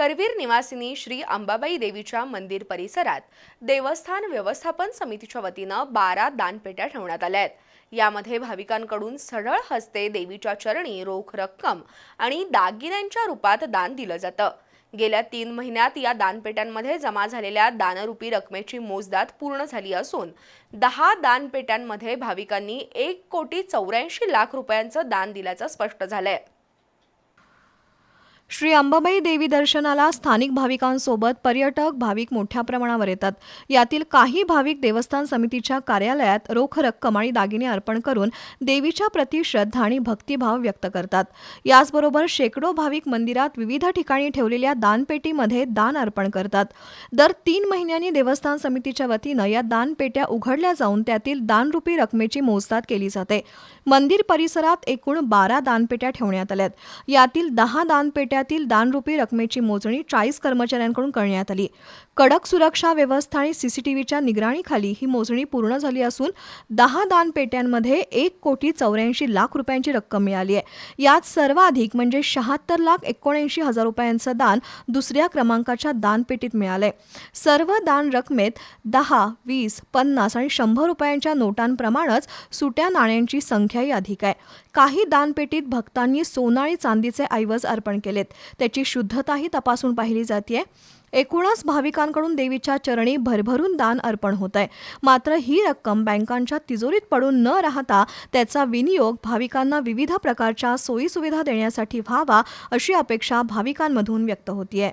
करवीर निवासिनी श्री अंबाबाई देवीच्या मंदिर परिसरात देवस्थान व्यवस्थापन समितीच्या वतीनं बारा दानपेट्या ठेवण्यात आल्या आहेत. यामध्ये भाविकांकडून सरळ हस्ते देवीच्या चरणी रोख रक्कम आणि दागिन्यांच्या रूपात दान दिलं जातं. गेल्या तीन महिन्यात या दानपेट्यांमध्ये जमा झालेल्या दानरूपी रकमेची मोजदाद पूर्ण झाली असून दहा दानपेट्यांमध्ये भाविकांनी एक कोटी चौऱ्याऐंशी लाख रुपयांचं दान दिल्याचं स्पष्ट झालंय. श्री अंबाबाई देवी दर्शनाला स्थानिक भाविकांसोबत पर्यटक भाविक मोठ्या प्रमाणावर येतात. यातील काही भाविक देवस्थान समितीच्या कार्यालयात रोख रक्कम आणि दागिने अर्पण करून देवीच्या प्रती श्रद्धा आणि भक्तिभाव व्यक्त करतात. याचबरोबर शेकडो भाविक मंदिरात विविध ठिकाणी ठेवलेल्या दानपेटीमध्ये दान अर्पण करतात. दर तीन महिन्यांनी देवस्थान समितीच्या वतीनं या दानपेट्या उघडल्या जाऊन त्यातील दानरूपी रकमेची मोजदाद केली जाते. मंदिर परिसरात एकूण बारा दानपेट्या ठेवण्यात आल्यात. यातील दहा दानपेट्या दानपेट्यातील दानरूपी रकमेची मोजणी चाळीस कर्मचाऱ्यांकडून करण्यात आली. कडक सुरक्षा व्यवस्था आणि सीसीटीव्हीच्या निगराणीखाली ही मोजणी पूर्ण झाली असून दहा दानपेट्यांमध्ये एक कोटी चौऱ्याऐंशी लाख रुपयांची रक्कम मिळाली आहे. यात सर्वाधिक म्हणजे शहात्तर लाख एकोणऐंशी हजार रुपयांचं दान दुसऱ्या क्रमांकाच्या दानपेटीत मिळालंय. सर्व दान रकमेत दहा वीस पन्नास आणि शंभर रुपयांच्या नोटांप्रमाणेच सुट्या नाण्यांची संख्याही अधिक आहे. काही दानपेटीत भक्तांनी सोनं आणि चांदीचे ऐवज अर्पण केलेत. त्याची शुद्धताही तपासून पाहिली जाते एकूणच भाविकांकडून देवीच्या चरणी भरभरून दान अर्पण होत आहे मात्र ही रक्कम बँकांच्या तिजोरीत पडून न राहता त्याचा विनियोग भाविकांना विविध प्रकारच्या सोयीसुविधा देण्यासाठी व्हावा अशी अपेक्षा भाविकांमधून व्यक्त होतीये.